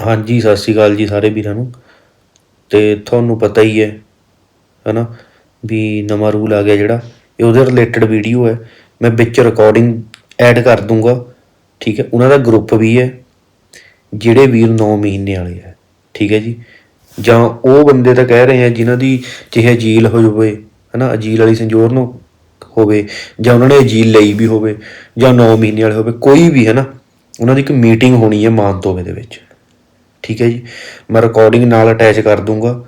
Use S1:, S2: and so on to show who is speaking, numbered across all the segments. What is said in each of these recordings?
S1: ਹਾਂਜੀ, ਸਤਿ ਸ਼੍ਰੀ ਅਕਾਲ ਜੀ ਸਾਰੇ ਵੀਰਾਂ ਨੂੰ। ਤੇ ਤੁਹਾਨੂੰ ਪਤਾ ਹੀ ਹੈ, ਹਨਾ, ਵੀ ਨਵਾਂ ਰੂਲ ਆ ਗਿਆ ਜਿਹੜਾ, ਇਹ ਉਹਦੇ ਰਿਲੇਟਡ ਵੀਡੀਓ ਹੈ। ਮੈਂ ਵਿੱਚ ਰਿਕਾਰਡਿੰਗ ਐਡ ਕਰ ਦੂੰਗਾ, ਠੀਕ ਹੈ। ਉਹਨਾਂ ਦਾ ਗਰੁੱਪ ਵੀ ਹੈ, ਜਿਹੜੇ ਵੀਰ 9 ਮਹੀਨੇ ਵਾਲੇ ਹੈ, ਠੀਕ ਹੈ ਜੀ। ਜਾਂ ਉਹ ਬੰਦੇ ਤਾਂ ਕਹਿ ਰਹੇ ਆ, ਜਿਨ੍ਹਾਂ ਦੀ ਚਾਹੇ ਅਜੀਲ ਹੋ ਜਾਵੇ, ਹਨਾ, ਅਜੀਲ ਵਾਲੀ ਸੰਜੋਰ ਨੂੰ ਹੋਵੇ, ਜਾਂ ਉਹਨਾਂ ਨੇ ਅਜੀਲ ਲਈ ਵੀ ਹੋਵੇ, ਜਾਂ 9 ਮਹੀਨੇ ਵਾਲੇ ਹੋਵੇ, ਕੋਈ ਵੀ ਹੈ ਨਾ ਉਹਨਾਂ ਦੀ ਇੱਕ ਮੀਟਿੰਗ ਹੋਣੀ ਹੈ ਮਾਨਤੋਵੇ ਦੇ ਵਿੱਚ। ਠੀਕ ਹੈ ਜੀ। ਮੈਂ ਰਿਕਾਰਡਿੰਗ ਨਾਲ ਅਟੈਚ ਕਰ ਦੂੰਗਾ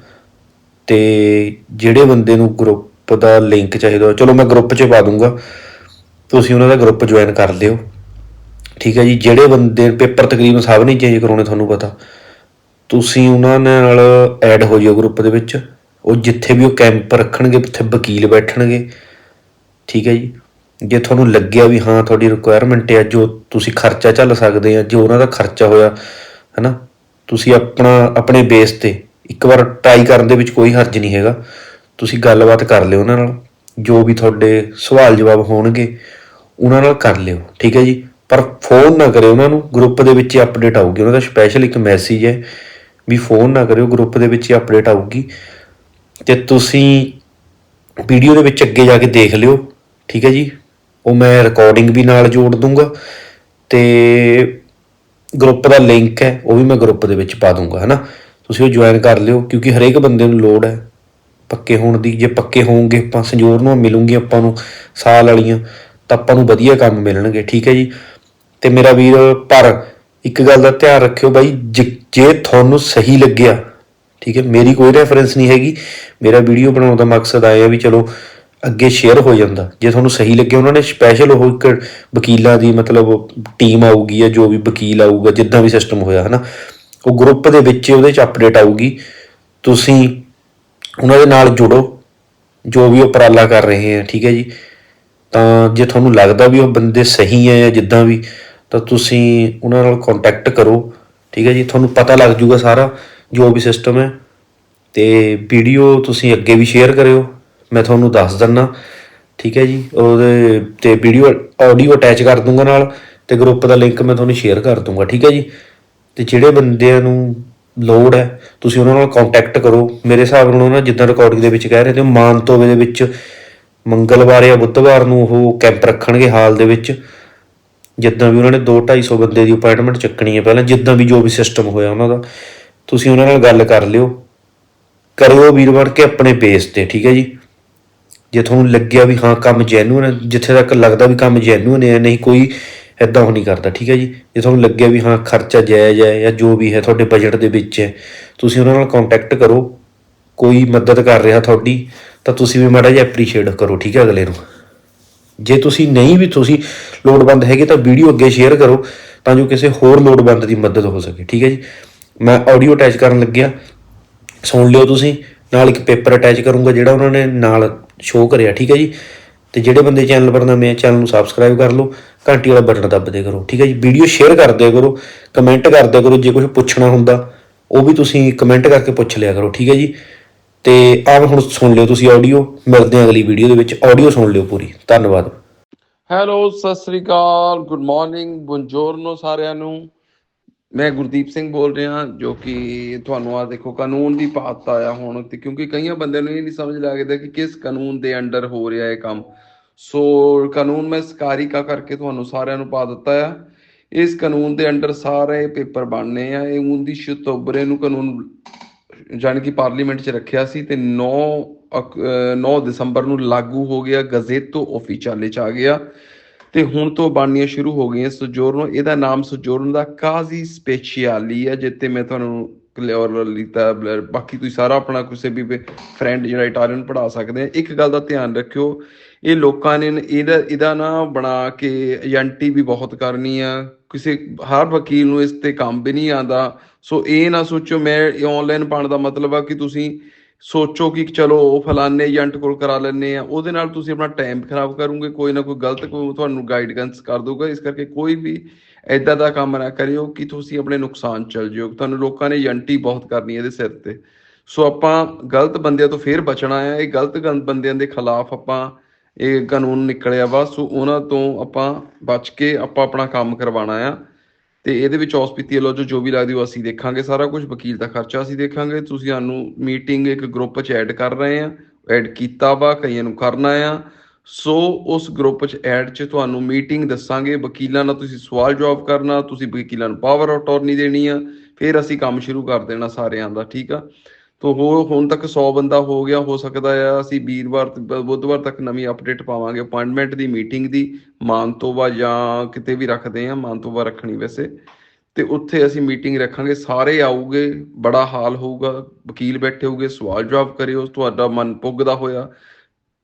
S1: ਤੇ ਜਿਹੜੇ ਬੰਦੇ ਨੂੰ ਗਰੁੱਪ ਦਾ ਲਿੰਕ ਚਾਹੀਦਾ, ਚਲੋ ਮੈਂ ਗਰੁੱਪ 'ਚ ਪਾ ਦੂੰਗਾ। ਤੁਸੀਂ ਉਹਨਾਂ ਦਾ ਗਰੁੱਪ ਜੁਆਇਨ ਕਰ ਲਿਓ। ਠੀਕ ਹੈ ਜੀ, ਜਿਹੜੇ ਬੰਦੇ ਪੇਪਰ ਤਕਰੀਬਨ ਸਭ ਨਹੀਂ ਚੇਂਜ ਕਰਾਉਣੇ ਤੁਹਾਨੂੰ ਪਤਾ। ਤੁਸੀਂ ਉਹਨਾਂ ਨਾਲ ਐਡ ਹੋ ਜਿਓ ਗਰੁੱਪ ਦੇ ਵਿੱਚ। ਉਹ ਜਿੱਥੇ ਵੀ ਉਹ ਕੈਂਪ ਰੱਖਣਗੇ, ਉੱਥੇ ਵਕੀਲ ਬੈਠਣਗੇ। ਠੀਕ ਹੈ ਜੀ। ਜੇ ਤੁਹਾਨੂੰ ਲੱਗਿਆ ਵੀ ਹਾਂ, ਤੁਹਾਡੀ ਰਿਕੁਆਇਰਮੈਂਟ ਹੈ, ਜੋ ਤੁਸੀਂ ਖਰਚਾ ਚੱਲ ਸਕਦੇ ਆ, ਜੋ ਉਹਨਾਂ ਦਾ ਖਰਚਾ ਹੋਇਆ, ਹੈਨਾ ਤੁਸੀਂ ਆਪਣਾ, ਆਪਣੇ ਬੇਸ ਤੇ ਇੱਕ ਵਾਰ ਟਰਾਈ ਕਰਨ ਦੇ ਵਿੱਚ ਕੋਈ ਹਰਜ ਨਹੀਂ ਹੈਗਾ। ਤੁਸੀਂ ਗੱਲਬਾਤ ਕਰ ਲਿਓ ਉਹਨਾਂ ਨਾਲ, ਜੋ ਵੀ ਤੁਹਾਡੇ ਸਵਾਲ ਜਵਾਬ ਹੋਣਗੇ, ਉਹਨਾਂ ਨਾਲ ਕਰ ਲਿਓ, ਠੀਕ ਹੈ ਜੀ? ਪਰ ਫੋਨ ਨਾ ਕਰਿਓ ਉਹਨਾਂ ਨੂੰ ਗਰੁੱਪ ਦੇ ਵਿੱਚ ਹੀ ਅਪਡੇਟ ਆਊਗੀ। ਉਹਨਾਂ ਦਾ ਸਪੈਸ਼ਲ ਇੱਕ ਮੈਸੇਜ ਹੈ ਵੀ ਫੋਨ ਨਾ ਕਰਿਓ ਗਰੁੱਪ ਦੇ ਵਿੱਚ ਹੀ ਅਪਡੇਟ ਆਊਗੀ। ਤੇ ਤੁਸੀਂ ਵੀਡੀਓ ਦੇ ਵਿੱਚ ਅੱਗੇ ਜਾ ਕੇ ਦੇਖ ਲਿਓ, ਠੀਕ ਹੈ ਜੀ? ਉਹ ਮੈਂ ਰਿਕਾਰਡਿੰਗ ਵੀ ਨਾਲ ਜੋੜ ਦੂੰਗਾ। ਤੇ ਗਰੁੱਪ ਦਾ ਲਿੰਕ ਹੈ, ਉਹ ਵੀ ਮੈਂ ਗਰੁੱਪ ਦੇ ਵਿੱਚ ਪਾ ਦੂੰਗਾ, ਹਨਾ? ਤੁਸੀਂ ਉਹ ਜੁਆਇਨ ਕਰ ਲਿਓ, ਕਿਉਂਕਿ ਹਰੇਕ ਬੰਦੇ ਨੂੰ ਲੋੜ ਹੈ। ਪੱਕੇ ਹੋਣ ਦੀ, ਜੇ ਪੱਕੇ ਹੋਵੋਗੇ ਆਪਾਂ ਸੰਜੋਰ ਨੂੰ, ਮਿਲੂਗੀ ਆਪਾਂ ਨੂੰ, ਸਾਲ ਵਾਲੀਆਂ, ਤਾਂ ਆਪਾਂ ਨੂੰ ਵਧੀਆ ਕੰਮ ਮਿਲਣਗੇ, ਠੀਕ ਹੈ ਜੀ? ਤੇ ਮੇਰਾ ਵੀਰ ਪਰ, ਇੱਕ ਗੱਲ ਦਾ ਧਿਆਨ ਰੱਖਿਓ ਬਾਈ, ਜੇ ਜੇ ਤੁਹਾਨੂੰ ਸਹੀ ਲੱਗਿਆ, ਠੀਕ ਹੈ? ਮੇਰੀ ਕੋਈ ਰੈਫਰੈਂਸ ਨਹੀਂ ਹੈਗੀ। ਮੇਰਾ ਵੀਡੀਓ ਬਣਾਉਣ ਦਾ ਮਕਸਦ ਆਇਆ ਵੀ ਚਲੋ ਅੱਗੇ ਸ਼ੇਅਰ ਹੋ ਜਾਂਦਾ। ਜੇ ਤੁਹਾਨੂੰ ਸਹੀ ਲੱਗੇ, ਉਹਨਾਂ ਨੇ ਸਪੈਸ਼ਲ ਉਹ ਇੱਕ ਵਕੀਲਾਂ ਦੀ ਮਤਲਬ ਟੀਮ ਆਊਗੀ ਜਾਂ ਜੋ ਵੀ ਵਕੀਲ ਆਊਗਾ, ਜਿੱਦਾਂ ਵੀ ਸਿਸਟਮ ਹੋਇਆ, ਹਨਾ। ਉਹ ਗਰੁੱਪ ਦੇ ਵਿੱਚ ਉਹਦੇ ਚ ਅਪਡੇਟ ਆਊਗੀ। ਤੁਸੀਂ ਉਹਨਾਂ ਦੇ ਨਾਲ ਜੁੜੋ, ਜੋ ਵੀ ਉਪਰਾਲਾ ਕਰ ਰਹੇ ਆ, ਠੀਕ ਹੈ ਜੀ। ਤਾਂ ਜੇ ਤੁਹਾਨੂੰ ਲੱਗਦਾ ਵੀ ਉਹ ਬੰਦੇ ਸਹੀ ਹੈ ਜਾਂ ਜਿੱਦਾਂ ਵੀ, ਤਾਂ ਤੁਸੀਂ ਉਹਨਾਂ ਨਾਲ ਕੰਟੈਕਟ ਕਰੋ, ਠੀਕ ਹੈ ਜੀ। ਤੁਹਾਨੂੰ ਪਤਾ ਲੱਗ ਜੂਗਾ ਸਾਰਾ ਜੋ ਵੀ ਸਿਸਟਮ ਹੈ। ਤੇ ਵੀਡੀਓ ਤੁਸੀਂ ਅੱਗੇ ਵੀ ਸ਼ੇਅਰ ਕਰਿਓ। ਮੈਂ ਤੁਹਾਨੂੰ ਦੱਸ ਦਿੰਨਾ। ਠੀਕ ਹੈ ਜੀ? ਉਹਦੇ ਤੇ ਵੀਡੀਓ ਆਡੀਓ ਅਟੈਚ ਕਰ ਦੂੰਗਾ ਨਾਲ ਤੇ ਗਰੁੱਪ ਦਾ ਲਿੰਕ ਮੈਂ ਤੁਹਾਨੂੰ ਸ਼ੇਅਰ ਕਰ ਦੂੰਗਾ। ਠੀਕ ਹੈ ਜੀ? ਤੇ ਜਿਹੜੇ ਬੰਦਿਆਂ ਨੂੰ ਲੋੜ ਹੈ, ਤੁਸੀਂ ਉਹਨਾਂ ਨਾਲ ਕੰਟੈਕਟ ਕਰੋ। ਮੇਰੇ ਹਿਸਾਬ ਨਾਲ ਉਹਨਾਂ ਜਿੱਦਾਂ ਰਿਕਾਰਡਿੰਗ ਦੇ ਵਿੱਚ ਕਹਿ ਰਹੇ ਤੇ ਮਾਨਤੋਵੇ ਦੇ ਵਿੱਚ ਮੰਗਲਵਾਰ ਜਾਂ ਬੁੱਧਵਾਰ ਨੂੰ ਉਹ ਕੈਂਪ ਰੱਖਣਗੇ ਹਾਲ ਦੇ ਵਿੱਚ। ਜਿੱਦਾਂ ਵੀ ਉਹਨਾਂ ਨੇ 2 250 ਬੰਦੇ ਦੀ ਅਪਾਇੰਟਮੈਂਟ ਚੱਕਣੀ ਹੈ ਪਹਿਲਾਂ, ਜਿੱਦਾਂ ਵੀ ਜੋ ਵੀ ਸਿਸਟਮ ਹੋਇਆ ਉਹਨਾਂ ਦਾ। ਤੁਸੀਂ ਉਹਨਾਂ ਨਾਲ ਗੱਲ ਕਰ ਲਿਓ। ਕਰਿਓ ਵੀਰ ਬਣ ਕੇ ਆਪਣੇ ਬੇਸ ਤੇ, ਠੀਕ ਹੈ ਜੀ? ਜੇ ਤੁਹਾਨੂੰ ਲੱਗਿਆ ਵੀ ਹਾਂ ਕੰਮ ਜੈਨੂਨ ਹੈ ਜਿੱਥੇ ਤੱਕ ਲੱਗਦਾ ਵੀ ਕੰਮ ਜੈਨੂਨ ਹੈ ਨਹੀਂ ਕੋਈ ਐਦਾਂ ਉਹ ਨਹੀਂ ਕਰਦਾ, ਠੀਕ ਹੈ ਜੀ? ਜੇ ਤੁਹਾਨੂੰ ਲੱਗਿਆ ਵੀ ਹਾਂ ਖਰਚਾ ਜਾਇਜ਼ ਹੈ ਜਾਂ ਜੋ ਵੀ ਹੈ ਤੁਹਾਡੇ ਬਜਟ ਦੇ ਵਿੱਚ ਹੈ, ਤੁਸੀਂ ਉਹਨਾਂ ਨਾਲ ਕੰਟੈਕਟ ਕਰੋ, ਕੋਈ ਮਦਦ ਕਰ ਰਿਹਾ ਤੁਹਾਡੀ, ਤਾਂ ਤੁਸੀਂ ਵੀ ਮਾੜਾ ਜਿਹਾ ਐਪਰੀਸ਼ੀਏਟ ਕਰੋ, ਠੀਕ ਹੈ ਅਗਲੇ ਨੂੰ। ਜੇ ਤੁਸੀਂ ਨਹੀਂ ਵੀ ਤੁਸੀਂ ਲੋੜਵੰਦ ਹੈਗੇ ਤਾਂ ਵੀਡੀਓ ਅੱਗੇ ਸ਼ੇਅਰ ਕਰੋ, ਤਾਂ ਜੋ ਕਿਸੇ ਹੋਰ ਲੋੜਵੰਦ ਦੀ ਮਦਦ ਹੋ ਸਕੇ, ਠੀਕ ਹੈ ਜੀ? ਮੈਂ ਆਡੀਓ ਅਟੈਚ ਕਰਨ ਲੱਗਿਆ, ਸੁਣ ਲਿਓ ਤੁਸੀਂ, ਨਾਲ ਇੱਕ ਪੇਪਰ ਅਟੈਚ ਕਰੂੰਗਾ ਜਿਹੜਾ ਉਹਨਾਂ ਨੇ ਨਾਲ ਸ਼ੋਅ ਕਰਿਆ, ਠੀਕ ਹੈ ਜੀ? ਤੇ ਜਿਹੜੇ ਬੰਦੇ ਚੈਨਲ ਪਰ ਨਵੇਂ ਚੈਨਲ ਨੂੰ ਸਬਸਕ੍ਰਾਈਬ ਕਰ ਲਓ, ਘੰਟੀ ਵਾਲਾ ਬਟਨ ਦੱਬਦੇ ਕਰੋ, ਠੀਕ ਹੈ ਜੀ? ਵੀਡੀਓ ਸ਼ੇਅਰ ਕਰਦੇ ਕਰੋ ਕਮੈਂਟ ਕਰਦੇ ਕਰੋ, ਜੇ ਕੁਝ ਪੁੱਛਣਾ ਹੁੰਦਾ, ਉਹ ਵੀ ਤੁਸੀਂ ਕਮੈਂਟ ਕਰਕੇ ਪੁੱਛ ਲਿਆ ਕਰੋ, ਠੀਕ ਹੈ ਜੀ? ਤੇ ਆਹ ਹੁਣ ਸੁਣ ਲਿਓ ਤੁਸੀਂ ਆਡੀਓ ਮਿਲਦੇ ਹਾਂ ਅਗਲੀ ਵੀਡੀਓ ਦੇ ਵਿੱਚ ਆਡੀਓ ਸੁਣ ਲਿਓ ਪੂਰੀ, ਧੰਨਵਾਦ।
S2: ਹੈਲੋ ਸਤਿ ਸ੍ਰੀ ਅਕਾਲ ਗੁੱਡ ਮਾਰਨਿੰਗ ਬੁongiorno ਸਾਰਿਆਂ ਨੂੰ। ਮੈਂ ਗੁਰਦੀਪ ਸਿੰਘ ਬੋਲ ਰਿਹਾ, ਜੋ ਕਿ ਤੁਹਾਨੂੰ ਆ ਦੇਖੋ, ਕਾਨੂੰਨ ਦੀ ਬਾਤ ਆਇਆ ਹੁਣ, ਤੇ ਕਿਉਂਕਿ ਕਈਆਂ ਬੰਦਿਆਂ ਨੂੰ ਇਹ ਨਹੀਂ ਸਮਝ ਲੱਗਦਾ ਕਿ ਕਿਸ ਕਾਨੂੰਨ ਦੇ ਅੰਡਰ ਹੋ ਰਿਹਾ ਇਹ ਕੰਮ। ਸੋ ਕਾਨੂੰਨ ਮੈਂ ਸਕਾਰਿਕਾ ਕਰਕੇ ਤੁਹਾਨੂੰ ਸਾਰਿਆਂ ਨੂੰ ਪਾ ਦਿੱਤਾ ਆ। ਇਸ ਕਾਨੂੰਨ ਦੇ ਅੰਡਰ ਸਾਰੇ ਪੇਪਰ ਬਣਨੇ ਆ। ਇਹ 19 ਅਕਤੂਬਰ ਨੂੰ ਕਾਨੂੰਨ, ਜਾਣੀ ਕਿ ਪਾਰਲੀਮੈਂਟ 'ਚ ਰੱਖਿਆ ਸੀ ਤੇ 9 ਅਕ- 9 ਦਸੰਬਰ ਨੂੰ ਲਾਗੂ ਹੋ ਗਿਆ ਗਜ਼ੇਟੋ ਓਫੀਸ਼ੀਅਲੇ 'ਚ ਆ ਗਿਆ। ਤੇ ਹੁਣ ਤੋਂ ਬਣਨੀਆਂ ਸ਼ੁਰੂ ਹੋ ਗਈਆਂ ਸੋਜੋਰਨੋ। ਇਹਦਾ ਨਾਮ ਸੋਜੋਰਨੋ ਦਾ ਕਾਜ਼ੀ ਸਪੈਸ਼ੀਆਲੀ ਹੈ ਜਿੱਤੇ ਮੈਂ ਤੁਹਾਨੂੰ ਕਲੀਅਰ ਲਿਖਤਾ ਬਾਕੀ ਤੁਸੀਂ ਸਾਰਾ ਆਪਣਾ ਕਿਸੇ ਵੀ ਫਰੈਂਡ ਜਿਹੜਾ ਇਟਾਲੀਅਨ ਪੜ੍ਹਾ ਸਕਦੇ ਆ। ਇੱਕ ਗੱਲ ਦਾ ਧਿਆਨ ਰੱਖਿਓ, ਇਹ ਲੋਕਾਂ ਨੇ ਇਹਦਾ ਇਹਦਾ ਨਾ ਬਣਾ ਕੇ ਏਜੰਟੀ ਵੀ ਬਹੁਤ ਕਰਨੀ ਆ। ਕਿਸੇ, ਹਰ ਵਕੀਲ ਨੂੰ ਇਸ ਤੇ ਕੰਮ ਵੀ ਨਹੀਂ ਆਂਦਾ ਸੋ ਇਹ ਨਾ ਸੋਚੋ ਮੈਂ ਆਨਲਾਈਨ ਪਾਣ ਦਾ ਮਤਲਬ ਆ ਕਿ ਤੁਸੀਂ ਸੋਚੋ ਕਿ ਚਲੋ ਉਹ ਫਲਾਣੇ ਏਜੰਟ ਕੋਲ ਕਰਾ ਲੈਣੇ ਆ। ਉਹਦੇ ਨਾਲ ਤੁਸੀਂ ਆਪਣਾ ਟਾਈਮ ਖਰਾਬ ਕਰੋਗੇ, ਕੋਈ ਨਾ ਕੋਈ ਗਲਤ ਕੋਈ ਤੁਹਾਨੂੰ ਗਾਈਡੈਂਸ ਕਰ ਦੂਗਾ ਇਸ ਕਰਕੇ ਕੋਈ ਵੀ ਐਦਾਂ ਦਾ ਕੰਮ ਨਾ ਕਰਿਓ ਕਿ ਤੁਸੀਂ ਆਪਣੇ ਨੁਕਸਾਨ ਚੱਲ ਜਿਓ। ਤੁਹਾਨੂੰ ਲੋਕਾਂ ਨੇ ਏਜੰਟੀ ਬਹੁਤ ਕਰਨੀ ਇਹਦੇ ਸਿਰ ਤੇ। ਸੋ ਆਪਾਂ ਗਲਤ ਬੰਦਿਆਂ ਤੋਂ ਫੇਰ ਬਚਣਾ ਆ ਇਹ ਗਲਤ ਬੰਦਿਆਂ ਦੇ ਖਿਲਾਫ ਆਪਾਂ ਇਹ ਕਾਨੂੰਨ ਨਿਕਲਿਆ ਵਾ। ਸੋ ਉਹਨਾਂ ਤੋਂ ਆਪਾਂ ਬਚ ਕੇ ਆਪਾਂ ਆਪਣਾ ਕੰਮ ਕਰਵਾਉਣਾ ਆ। ਤੇ ਇਹਦੇ ਵਿੱਚ ਹਸਪੀਤੀ ਵੱਲੋਂ ਜੋ ਜੋ ਵੀ ਲੱਗਦੀ ਉਹ ਅਸੀਂ ਦੇਖਾਂਗੇ, ਸਾਰਾ ਕੁਝ ਵਕੀਲ ਦਾ ਖਰਚਾ ਅਸੀਂ ਦੇਖਾਂਗੇ। ਤੁਸੀਂ ਸਾਨੂੰ ਮੀਟਿੰਗ ਇੱਕ ਗਰੁੱਪ 'ਚ ਐਡ ਕਰ ਰਹੇ ਆ ਐਡ ਕੀਤਾ ਵਾ, ਕਈਆਂ ਨੂੰ ਕਰਨਾ ਆ। ਸੋ ਉਸ ਗਰੁੱਪ 'ਚ ਐਡ 'ਚ ਤੁਹਾਨੂੰ ਮੀਟਿੰਗ ਦੱਸਾਂਗੇ, ਵਕੀਲਾਂ ਨਾਲ ਤੁਸੀਂ ਸਵਾਲ ਜਵਾਬ ਕਰਨਾ, ਤੁਸੀਂ ਵਕੀਲਾਂ ਨੂੰ ਪਾਵਰ ਅਟਾਰਨੀ ਦੇਣੀ ਆ, ਫਿਰ ਅਸੀਂ ਕੰਮ ਸ਼ੁਰੂ ਕਰ ਦੇਣਾ ਸਾਰਿਆਂ ਦਾ, ਠੀਕ ਆ? ਤੋ ਹੋ ਹੁਣ ਤੱਕ 100 ਬੰਦਾ ਹੋ ਗਿਆ, ਹੋ ਸਕਦਾ ਆ, ਅਸੀਂ ਵੀਰਵਾਰ ਬੁੱਧਵਾਰ ਤੱਕ ਨਵੀਂ ਅਪਡੇਟ ਪਾਵਾਂਗੇ ਅਪਾਇੰਟਮੈਂਟ ਦੀ ਮੀਟਿੰਗ ਦੀ ਮਾਨਤੋਵਾ ਜਾਂ ਕਿਤੇ ਵੀ ਰੱਖਦੇ ਆ ਮਾਨਤੋਵਾ ਰੱਖਣੀ ਵੈਸੇ। ਤੇ ਉੱਥੇ ਅਸੀਂ ਮੀਟਿੰਗ ਰੱਖਾਂਗੇ, ਸਾਰੇ ਆਊਗੇ, ਬੜਾ ਹਾਲ ਹੋਊਗਾ, ਵਕੀਲ ਬੈਠੇ ਹੋਊਗੇ, ਸਵਾਲ ਜਵਾਬ ਕਰਿਓ, ਤੁਹਾਡਾ ਮਨ ਪੁੱਗਦਾ ਹੋਇਆ।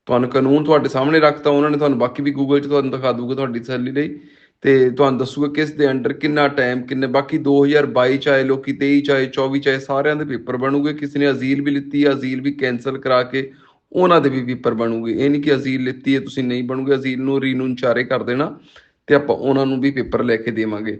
S2: ਤੁਹਾਨੂੰ ਕਾਨੂੰਨ ਤੁਹਾਡੇ ਸਾਹਮਣੇ ਰੱਖਤਾ, ਉਹਨਾਂ ਨੇ ਤੁਹਾਨੂੰ, ਬਾਕੀ ਵੀ ਗੂਗਲ 'ਚ ਤੁਹਾਨੂੰ ਦਿਖਾ ਦੂਗਾ ਤੁਹਾਡੀ ਤਸੱਲੀ ਲਈ। ਤੇ ਤੁਹਾਨੂੰ ਦੱਸੂਗਾ ਕਿਸ ਦੇ ਅੰਡਰ ਕਿੰਨਾ ਟਾਈਮ ਕਿੰਨੇ, ਬਾਕੀ 2022 ਆਏ ਲੋਕੀ 23 ਚਾਹੇ 24 ਚਾਹੇ ਸਾਰਿਆਂ ਦੇ ਪੇਪਰ ਬਣੂਗੇ। ਕਿਸੇ ਨੇ ਅਜ਼ੀਲ ਵੀ ਲਿੱਤੀ ਹੈ ਅਜ਼ੀਲ ਵੀ ਕੈਨਸਲ ਕਰਾ ਕੇ ਉਹਨਾਂ ਦੇ ਵੀ ਪੇਪਰ ਬਣੂਗੇ। ਇਹ ਨਹੀਂ ਕਿ ਅਜ਼ੀਲ ਲਿੱਤੀ ਹੈ, ਤੁਸੀਂ ਨਹੀਂ ਬਣੂਗੇ, ਅਜ਼ੀਲ ਨੂੰ ਰੀਨੂਨ ਚਾਰੇ ਕਰ ਦੇਣਾ ਤੇ ਆਪਾਂ ਉਹਨਾਂ ਨੂੰ ਵੀ ਪੇਪਰ ਲੈ ਕੇ ਦੇਵਾਂਗੇ।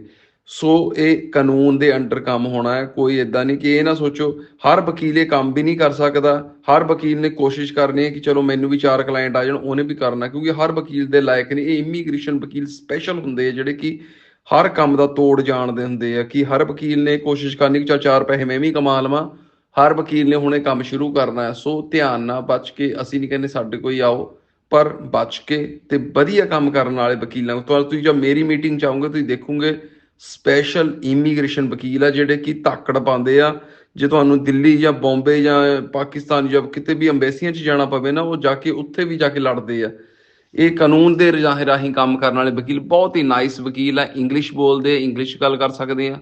S2: ਸੋ ਇਹ ਕਾਨੂੰਨ ਦੇ ਅੰਡਰ ਕੰਮ ਹੋਣਾ ਹੈ। ਕੋਈ ਇਦਾਂ ਨਹੀਂ ਕਿ ਇਹ ਨਾ ਸੋਚੋ, ਹਰ ਵਕੀਲ ਇਹ ਕੰਮ ਵੀ ਨਹੀਂ ਕਰ ਸਕਦਾ। ਹਰ ਵਕੀਲ ਨੇ ਕੋਸ਼ਿਸ਼ ਕਰਨੀ ਹੈ ਕਿ ਚਲੋ ਮੈਨੂੰ ਵੀ ਚਾਰ ਕਲਾਇੰਟ ਆ ਜਾਣ, ਉਹਨੇ ਵੀ ਕਰਨਾ ਕਿਉਂਕਿ ਹਰ ਵਕੀਲ ਦੇ ਲਾਇਕ ਨਹੀਂ ਇਹ ਇਮੀਗ੍ਰੇਸ਼ਨ ਵਕੀਲ ਸਪੈਸ਼ਲ ਹੁੰਦੇ ਆ ਜਿਹੜੇ ਕਿ ਹਰ ਕੰਮ ਦਾ ਤੋੜ ਜਾਣਦੇ ਹੁੰਦੇ ਆ ਕਿ ਹਰ ਵਕੀਲ ਨੇ ਕੋਸ਼ਿਸ਼ ਕਰਨੀ ਕਿ ਚੱਲ ਚਾਰ ਪੈਸੇ ਮੈਂ ਵੀ ਕਮਾ ਲਵਾਂ। ਹਰ ਵਕੀਲ ਨੇ ਹੁਣੇ ਕੰਮ ਸ਼ੁਰੂ ਕਰਨਾ ਹੈ। ਸੋ ਧਿਆਨ ਨਾਲ ਬਚ ਕੇ ਅਸੀਂ ਨਹੀਂ ਕਹਿੰਦੇ ਸਾਡੇ ਕੋਈ ਆਓ, ਪਰ ਬਚ ਕੇ ਤੇ ਵਧੀਆ ਕੰਮ ਕਰਨ ਵਾਲੇ ਵਕੀਲਾਂ ਨੂੰ। ਤੁਸੀਂ ਜਦ ਮੇਰੀ ਮੀਟਿੰਗ ਚ ਆਉਂਗੇ, ਤੁਸੀਂ ਦੇਖੋਗੇ ਸਪੈਸ਼ਲ ਇਮੀਗ੍ਰੇਸ਼ਨ ਵਕੀਲ ਆ ਜਿਹੜੇ ਕਿ ਧਾਕੜ ਪਾਉਂਦੇ ਆ। ਜੇ ਤੁਹਾਨੂੰ ਦਿੱਲੀ ਜਾਂ ਬੰਬੇ ਜਾਂ ਪਾਕਿਸਤਾਨ ਜਾਂ ਕਿਤੇ ਵੀ ਅੰਬੈਸੀਆਂ 'ਚ ਜਾਣਾ ਪਵੇ ਨਾ, ਉਹ ਜਾ ਕੇ ਉੱਥੇ ਵੀ ਜਾ ਕੇ ਲੜਦੇ ਆ। ਇਹ ਕਾਨੂੰਨ ਦੇ ਰਜਾਹੇ ਰਾਹੀਂ ਕੰਮ ਕਰਨ ਵਾਲੇ ਵਕੀਲ ਬਹੁਤ ਹੀ ਨਾਈਸ ਵਕੀਲ ਆ। ਇੰਗਲਿਸ਼ ਬੋਲਦੇ ਇੰਗਲਿਸ਼ ਗੱਲ ਕਰ ਸਕਦੇ ਆ।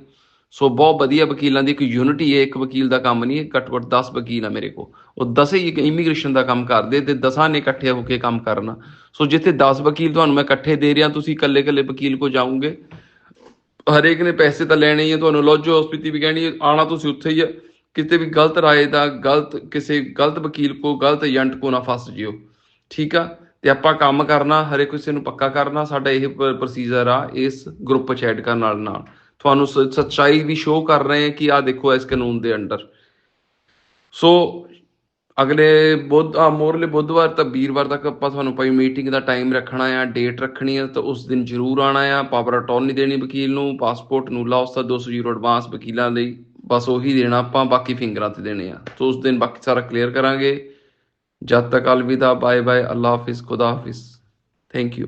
S2: ਸੋ ਬਹੁਤ ਵਧੀਆ ਵਕੀਲਾਂ ਦੀ ਇੱਕ ਯੂਨਿਟੀ ਹੈ ਇੱਕ ਵਕੀਲ ਦਾ ਕੰਮ ਨਹੀਂ ਹੈ ਘੱਟੋ ਘੱਟ 10 ਵਕੀਲ ਆ ਮੇਰੇ ਕੋਲ। ਉਹ 10 ਹੀ ਇਮੀਗ੍ਰੇਸ਼ਨ ਦਾ ਕੰਮ ਕਰਦੇ ਤੇ 10 ਨੇ ਇਕੱਠੇ ਹੋ ਕੇ ਕੰਮ ਕਰਨਾ। ਸੋ ਜਿੱਥੇ 10 ਵਕੀਲ ਤੁਹਾਨੂੰ ਮੈਂ ਇਕੱਠੇ ਦੇ ਰਿਹਾ, ਤੁਸੀਂ ਇਕੱਲੇ ਇਕੱਲੇ ਵਕੀਲ ਕੋ ਜਾਓਗੇ। ਹਰੇਕ ਨੇ ਪੈਸੇ ਤਾਂ ਲੈਣੇ ਹੀ ਆ ਤੁਹਾਨੂੰ ਲੌਜੋ ਹਸਪੀਤੀ ਵੀ ਕਹਿਣੀ ਹੈ, ਆਣਾ ਤੁਸੀਂ ਉੱਥੇ ਹੀ ਆ। ਕਿਤੇ ਵੀ ਗਲਤ ਰਾਏ ਦਾ ਗਲਤ ਕਿਸੇ ਗਲਤ ਵਕੀਲ ਕੋ ਗਲਤ ਏਜੰਟ ਕੋ ਨਾ ਫਸ ਜਿਓ। ਠੀਕ ਆ? ਤੇ ਆਪਾਂ ਕੰਮ ਕਰਨਾ ਹਰੇਕ ਕਿਸੇ ਨੂੰ ਪੱਕਾ ਕਰਨਾ ਸਾਡਾ ਇਹ ਪ੍ਰੋਸੀਜਰ ਆ ਇਸ ਗਰੁੱਪ ਚ ਐਡ ਕਰਨ ਨਾਲ ਨਾਲ। ਤੁਹਾਨੂੰ ਸ- ਸੱਚਾਈ ਵੀ ਸ਼ੋਅ ਕਰ ਰਹੇ ਹਾਂ ਕਿ ਆ ਦੇਖੋ ਇਸ ਕਾਨੂੰਨ ਦੇ ਅੰਡਰ। ਸੋ ਅਗਲੇ ਬੁੱਧ ਆ ਮੋਰਲੇ ਬੁੱਧਵਾਰ ਤਾਂ ਵੀਰਵਾਰ ਤੱਕ ਆਪਾਂ ਤੁਹਾਨੂੰ ਭਾਈ ਮੀਟਿੰਗ ਦਾ ਟਾਈਮ ਰੱਖਣਾ ਆ ਡੇਟ ਰੱਖਣੀ ਆ, ਤਾਂ ਉਸ ਦਿਨ ਜ਼ਰੂਰ ਆਣਾ ਆ। ਪਾਵਰ ਅਟਾਰਨੀ ਦੇਣੀ ਵਕੀਲ ਨੂੰ ਪਾਸਪੋਰਟ ਨੂੰ ਲਾ ਉਸਦਾ 200 ਯੂਰੋ ਐਡਵਾਂਸ ਵਕੀਲਾਂ ਲਈ। ਬਸ ਉਹੀ ਦੇਣਾ ਆਪਾਂ, ਬਾਕੀ ਫਿੰਗਰਾਂ ਤੇ ਦੇਣੇ ਆ। ਸੋ ਉਸ ਦਿਨ ਬਾਕੀ ਸਾਰਾ ਕਲੀਅਰ ਕਰਾਂਗੇ। ਜਦ ਤੱਕ ਅਲਵਿਦਾ ਬਾਏ ਬਾਏ ਅੱਲਾ ਹਾਫਿਜ਼, ਖੁਦਾ ਹਾਫਿਜ਼। Thank you